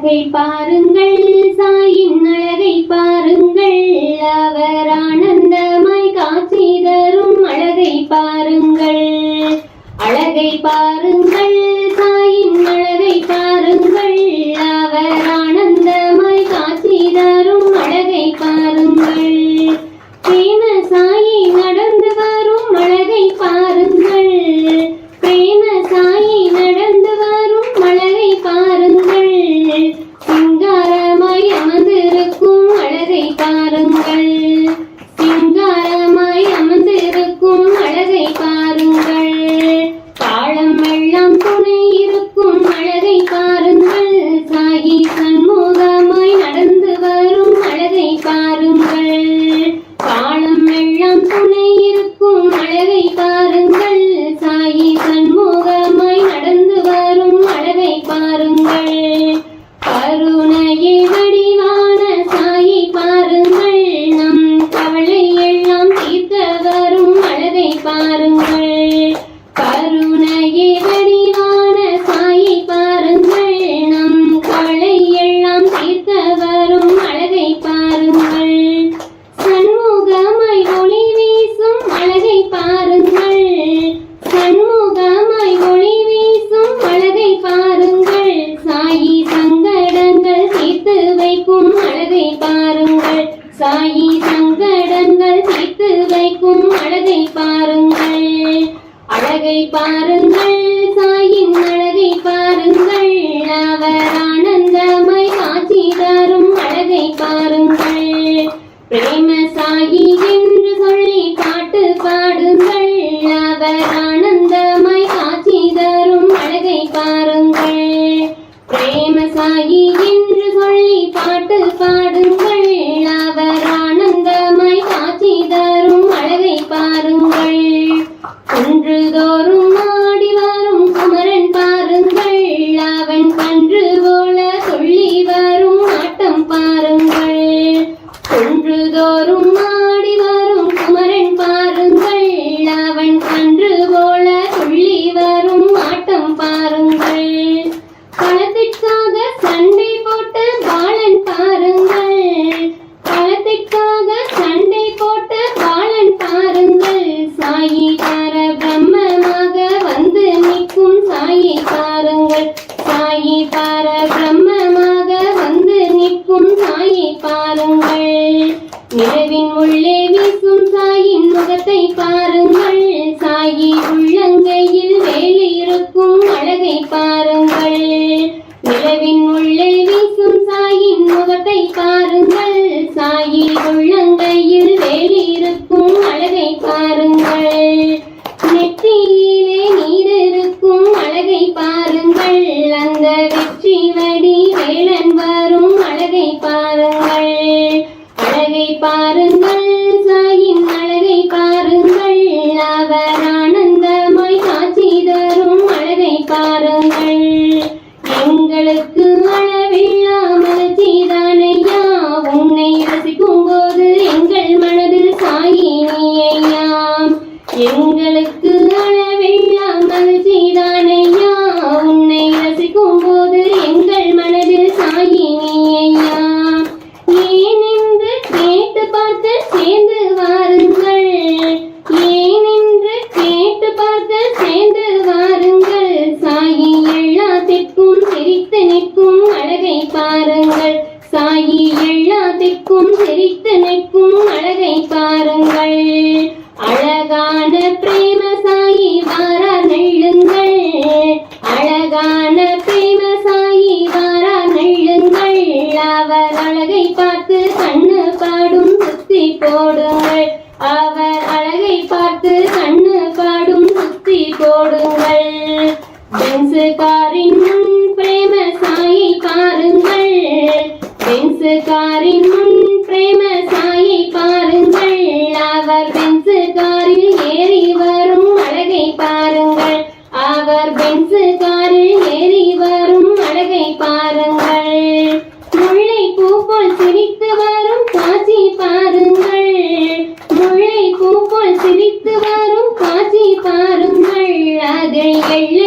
அழகை பாருங்கள் சாயின் அழகை பாருங்கள் அவர் ஆனந்தமாய் காட்சி தரும் அழகை பாருங்கள். அழகை பாருங்கள் 干 দরু para நிற்கும் அழகை பாருங்கள். சாயி எல்லாத்திற்கும் சிரித்து நிற்கும் அழகை பாருங்கள். அழகான பிரேம சாயி வார நெல்லுங்கள். அழகான பிரேம சாயி வாரா நெல்லுங்கள். அவர் அழகை பார்த்து கண்ணு பாடும் சுத்தி போடுங்கள். அவர் அழகை பார்த்து கண்ணு பாடும் சுத்தி போடுங்கள். பென்சு கா 应该应